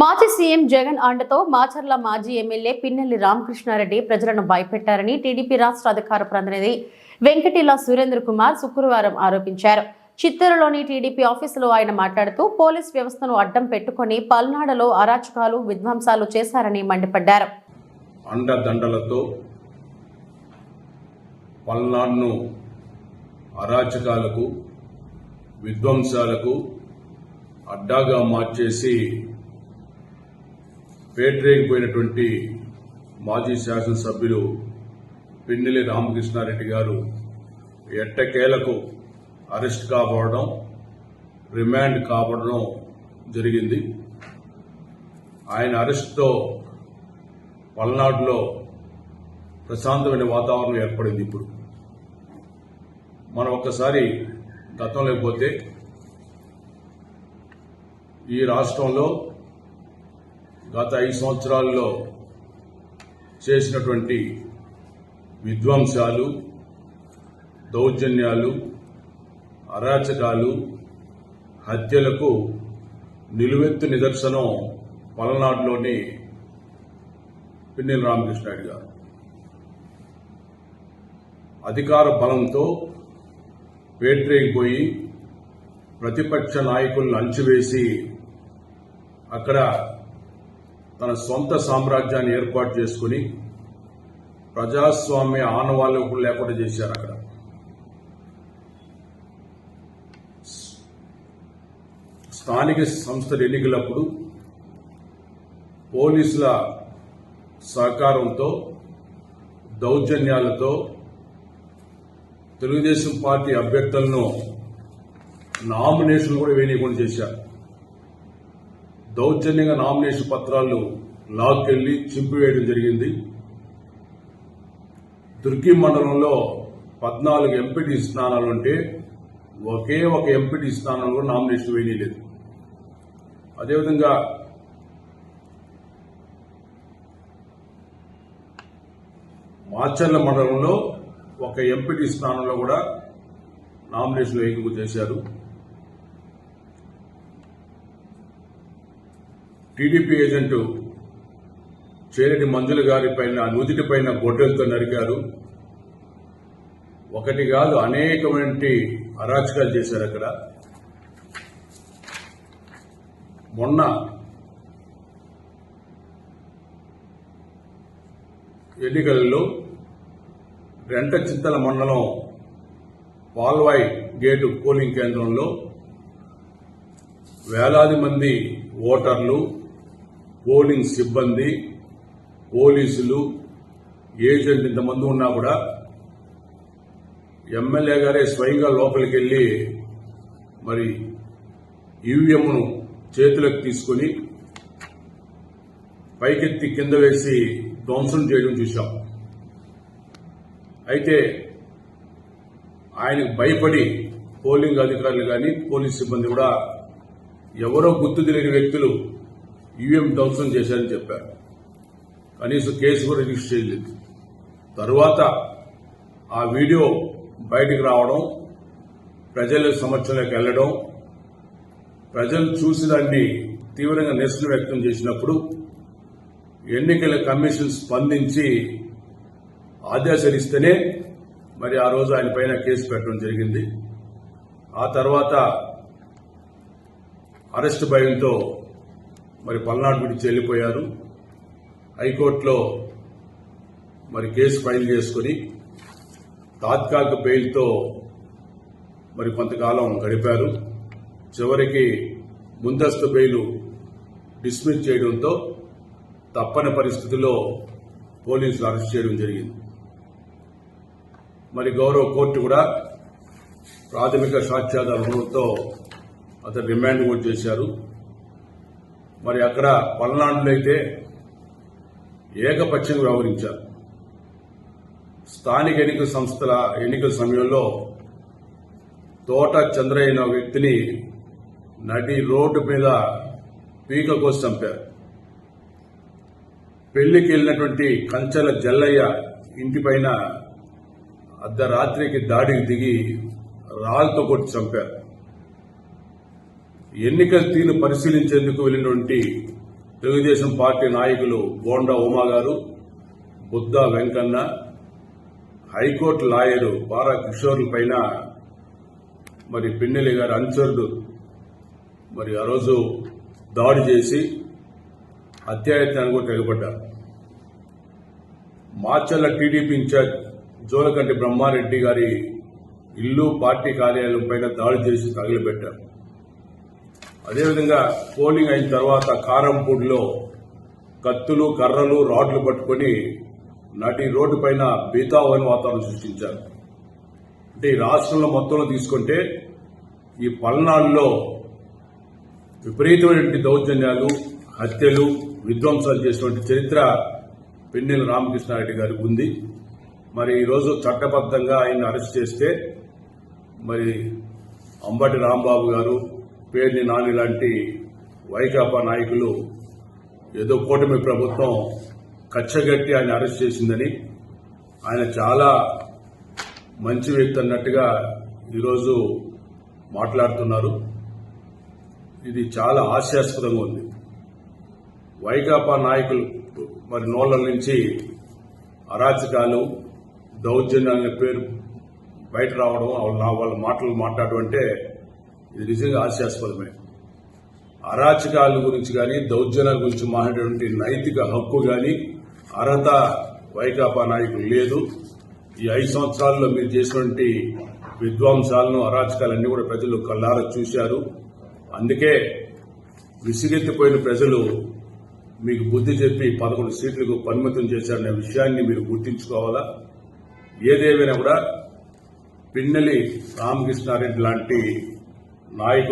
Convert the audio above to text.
మాజీ సీఎం జగన్ అండతో మాచర్ల మాజీ ఎమ్మెల్యే పిన్నెల్లి రామకృష్ణారెడ్డి ప్రజలను భయపెట్టారని టీడీపీ రాష్ట్ర అధికార ప్రతినిధి వెంకటిలా సురేంద్ర కుమార్ శుక్రవారం ఆరోపించారు. చిత్తూరులోని టీడీపీ ఆఫీసులో ఆయన మాట్లాడుతూ పోలీస్ వ్యవస్థను అడ్డం పెట్టుకుని పల్నాడులో అరాచకాలు విధ్వంసాలు చేశారని మండిపడ్డారు. అండదండలతో పల్నాడును అరాచకాలకు విధ్వంసాలకు అడ్డాగా మార్చేసి పేటరేగిపోయినటువంటి మాజీ శాసనసభ్యులు పిన్నెలి రామకృష్ణారెడ్డి గారు ఎట్టకేలకు అరెస్ట్ కాబడడం రిమాండ్ కాబడడం జరిగింది. ఆయన అరెస్ట్తో పల్నాడులో ప్రశాంతమైన వాతావరణం ఏర్పడింది ఇప్పుడు. మనం ఒక్కసారి గతం లేకపోతే ఈ రాష్ట్రంలో గత ఐదు సంవత్సరాల్లో చేసినటువంటి విధ్వంసాలు దౌర్జన్యాలు అరాచకాలు హత్యలకు నిలువెత్తు నిదర్శనం పలనాడులోని పిన్నెల రామకృష్ణారెడ్డి గారు. అధికార బలంతో పేట్రేగిపోయి ప్రతిపక్ష నాయకులను అంచివేసి అక్కడ తన సొంత సామ్రాజ్యాన్ని ఏర్పాటు చేసుకుని ప్రజాస్వామ్య ఆనవాళ్ళు లేకుండా చేశారు అక్కడ. స్థానిక సంస్థల ఎన్నికలప్పుడు పోలీసుల సహకారంతో దౌర్జన్యాలతో తెలుగుదేశం పార్టీ అభ్యర్థులను నామినేషన్ కూడా వేయకుండా చేశారు. దౌర్జన్యంగా నామినేషన్ పత్రాలు లాక్కెళ్ళి చింపివేయడం జరిగింది. దుర్గి మండలంలో పద్నాలుగు ఎంపీటీ స్థానాలు ఉంటే ఒకే ఒక ఎంపీటీ స్థానంలో నామినేషన్ వేయలేదు. అదేవిధంగా మాచర్ల మండలంలో ఒక ఎంపీటీ స్థానంలో కూడా నామినేషన్ వేయకు చేశారు. టీడీపీ ఏజెంటు చేరని మంజుల గారి పైన నుదిటి పైన గొడ్డలతో నరికారు. ఒకటి కాదు అనేకమైన అరాచకాలు చేశారు అక్కడ. మొన్న ఎన్నికలలో రెంట చింతల మండలం పాల్వాయి గేటు పోలింగ్ కేంద్రంలో వేలాది మంది ఓటర్లు పోలింగ్ సిబ్బంది పోలీసులు ఏజెంట్ ఇంతమంది ఉన్నా కూడా ఎమ్మెల్యే గారే స్వయంగా లోపలికి వెళ్ళి మరి ఈవీఎంను చేతులకు తీసుకుని పైకెత్తి కింద వేసి ధ్వంసం చేయడం చూశాం. అయితే ఆయనకు భయపడి పోలింగ్ అధికారులు కానీ పోలీస్ సిబ్బంది కూడా ఎవరో గుర్తు తెలియని వ్యక్తులు ఈవీఎం ధ్వంసం చేశారని చెప్పారు. కనీసం కేసు కూడా రిజిస్టర్ చేయలేదు. తరువాత ఆ వీడియో బయటికి రావడం ప్రజల సమక్షంలోకి వెళ్ళడం ప్రజలు చూసి దాన్ని తీవ్రంగా నిరసన వ్యక్తం చేసినప్పుడు ఎన్నికల కమిషన్ స్పందించి ఆదేశాలు ఇస్తేనే మరి ఆ రోజు ఆయన పైన కేసు పెట్టడం జరిగింది. ఆ తర్వాత అరెస్ట్ భయంతో మరి పల్నాడు గురించి వెళ్ళిపోయారు హైకోర్టులో మరి కేసు ఫైల్ చేసుకుని తాత్కాలిక బెయిల్తో మరి కొంతకాలం గడిపారు చివరికి ముందస్తు బెయిల్ డిస్మిస్ చేయడంతో తప్పని పరిస్థితుల్లో పోలీసులు అరెస్ట్ చేయడం జరిగింది. మరి గౌరవ కోర్టు కూడా ప్రాథమిక సాక్ష్యాధారంతో అతను రిమాండ్ కూడా చేశారు. మరి అక్కడ పల్నాడులో అయితే ఏకపక్షంగా వ్యవహరించారు. స్థానిక ఎన్నికల సంస్థల ఎన్నికల సమయంలో తోట చంద్రయ్య వ్యక్తిని నడి రోడ్డు మీద పీక కోసి చంపారు. పెళ్ళికి వెళ్ళినటువంటి కంచెల జల్లయ్య ఇంటిపైన అర్ధరాత్రికి దాడికి దిగి రాళ్ళతో కొట్టి చంపారు. ఎన్నికల తీరు పరిశీలించేందుకు వెళ్ళినటువంటి తెలుగుదేశం పార్టీ నాయకులు బోండా ఉమా గారు Buddha Venkanna high court lawyer Bara కిషోర్ల పైన మరి పిన్నెల్లి గారి అనుచరుడు మరి ఆ రోజు దాడి చేసి హత్యాయత్నానికి కూడా తెగబడ్డారు. మార్చల్ల టీడీపీ ఇన్ఛార్జ్ జోలకంటి బ్రహ్మారెడ్డి గారి ఇల్లు పార్టీ కార్యాలయం పైన దాడి చేసి తగిలిపెట్టారు. అదేవిధంగా పోలింగ్ అయిన తర్వాత కారంపూడిలో కత్తులు కర్రలు రాడ్లు పట్టుకొని నటి రోడ్డు పైన బీతావని వాతావరణం సృష్టించారు. అంటే ఈ రాష్ట్రంలో మొత్తంలో తీసుకుంటే ఈ పల్నాడులో విపరీతమైనటువంటి దౌర్జన్యాలు హత్యలు విధ్వంసాలు చేసినటువంటి చరిత్ర పెన్నెల రామకృష్ణారెడ్డి గారికి ఉంది. మరి ఈరోజు చట్టబద్ధంగా ఆయన అరెస్ట్ చేస్తే మరి అంబటి రాంబాబు గారు పేర్ని నాని లాంటి వైకాపా నాయకులు ఏదో కూటమి ప్రభుత్వం కచ్చగట్టి ఆయన అరెస్ట్ చేసిందని ఆయన చాలా మంచి వ్యక్తి అన్నట్టుగా ఈరోజు మాట్లాడుతున్నారు. ఇది చాలా హాస్యాస్పదంగా ఉంది. వైకాపా నాయకులు మరి నోళ్ళ నుంచి అరాచకాలు దౌర్జన్యాల పేరు బయట రావడం వాళ్ళ వాళ్ళ మాటలు మాట్లాడడం అంటే ఇది నిజంగా హాస్యాస్పదమే అరాచకాల గురించి కానీ దౌర్జన్యాల గురించి మాట్లాడేటువంటి నైతిక హక్కు కానీ అర్హత వైకాపా నాయకులు లేదు. ఈ ఐదు సంవత్సరాల్లో మీరు చేసినటువంటి విధ్వంసాలను అరాచకాలన్నీ కూడా ప్రజలు కళ్ళార చూశారు. అందుకే విసిగెత్తిపోయిన ప్రజలు మీకు బుద్ధి చెప్పి పదకొండు సీట్లకు పరిమితం చేశారనే విషయాన్ని మీరు గుర్తించుకోవాలా? ఏదేమైనా కూడా పిన్నెలి రామకృష్ణారెడ్డి లాంటి నాయకులు